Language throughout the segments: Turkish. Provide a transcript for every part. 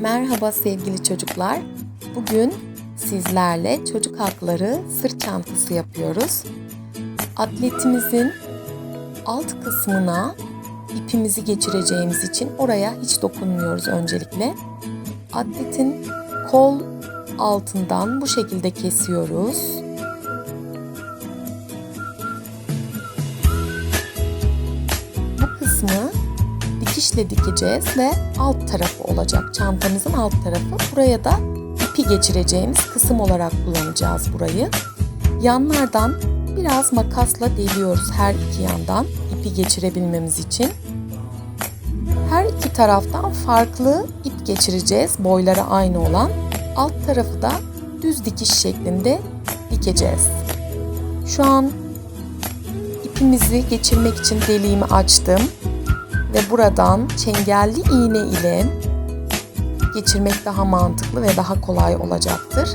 Merhaba sevgili çocuklar. Bugün sizlerle çocuk hakları sırt çantası yapıyoruz. Atletimizin alt kısmına ipimizi geçireceğimiz için oraya hiç dokunmuyoruz öncelikle. Atletin kol altından bu şekilde kesiyoruz. Bu kısmı dikişle dikeceğiz ve alt tarafı olacak. Çantamızın alt tarafı. Buraya da ipi geçireceğimiz kısım olarak kullanacağız burayı. Yanlardan biraz makasla deliyoruz her iki yandan ipi geçirebilmemiz için. Her iki taraftan farklı ip geçireceğiz boyları aynı olan. Alt tarafı da düz dikiş şeklinde dikeceğiz. Şu an ipimizi geçirmek için deliğimi açtım ve buradan çengelli iğne ile geçirmek daha mantıklı ve daha kolay olacaktır.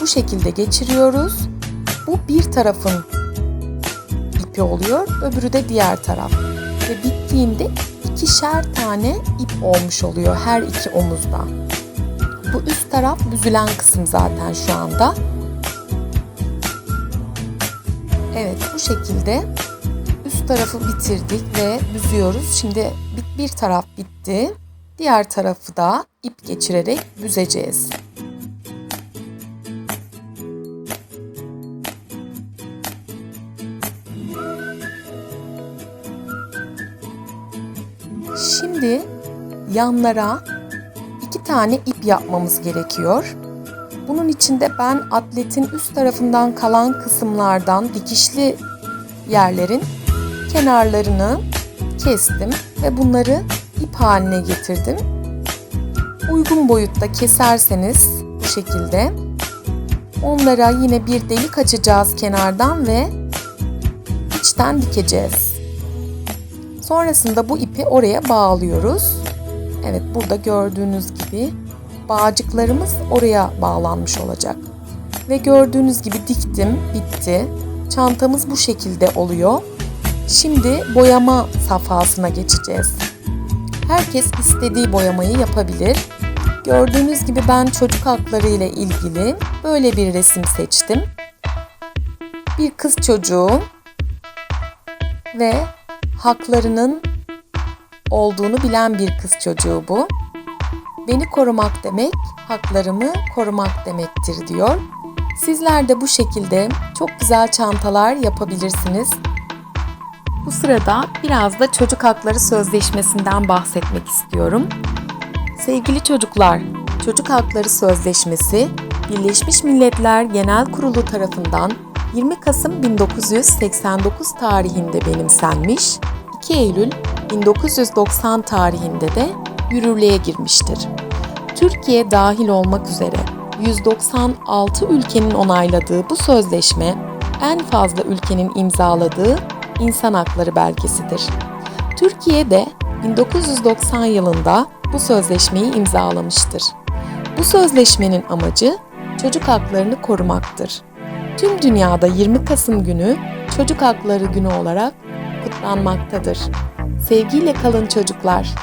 Bu şekilde geçiriyoruz. Bu bir tarafın ipi oluyor, öbürü de diğer taraf. Ve bittiğinde ikişer tane ip olmuş oluyor her iki omuzda. Bu üst taraf büzülen kısım zaten şu anda. Evet bu şekilde üst tarafı bitirdik ve büzüyoruz. Şimdi bir taraf bitti. Diğer tarafı da ip geçirerek büzeceğiz. Şimdi yanlara iki tane ip yapmamız gerekiyor. Bunun için de ben atletin üst tarafından kalan kısımlardan dikişli yerlerin kenarlarını kestim ve bunları ip haline getirdim. Uygun boyutta keserseniz bu şekilde onlara yine bir delik açacağız kenardan ve içten dikeceğiz. Sonrasında bu ipi oraya bağlıyoruz. Evet burada gördüğünüz gibi bağcıklarımız oraya bağlanmış olacak. Ve gördüğünüz gibi diktim, bitti. Çantamız bu şekilde oluyor. Şimdi boyama safhasına geçeceğiz. Herkes istediği boyamayı yapabilir. Gördüğünüz gibi ben çocuk hakları ile ilgili böyle bir resim seçtim. Bir kız çocuğu ve haklarının olduğunu bilen bir kız çocuğu bu. Beni korumak demek, haklarımı korumak demektir diyor. Sizler de bu şekilde çok güzel çantalar yapabilirsiniz. Bu sırada biraz da Çocuk Hakları Sözleşmesi'nden bahsetmek istiyorum. Sevgili çocuklar, Çocuk Hakları Sözleşmesi Birleşmiş Milletler Genel Kurulu tarafından 20 Kasım 1989 tarihinde benimsenmiş, 2 Eylül 1990 tarihinde de yürürlüğe girmiştir. Türkiye dahil olmak üzere 196 ülkenin onayladığı bu sözleşme en fazla ülkenin imzaladığı insan hakları belgesidir. Türkiye de 1990 yılında bu sözleşmeyi imzalamıştır. Bu sözleşmenin amacı çocuk haklarını korumaktır. Tüm dünyada 20 Kasım günü Çocuk Hakları Günü olarak kutlanmaktadır. Sevgiyle kalın çocuklar.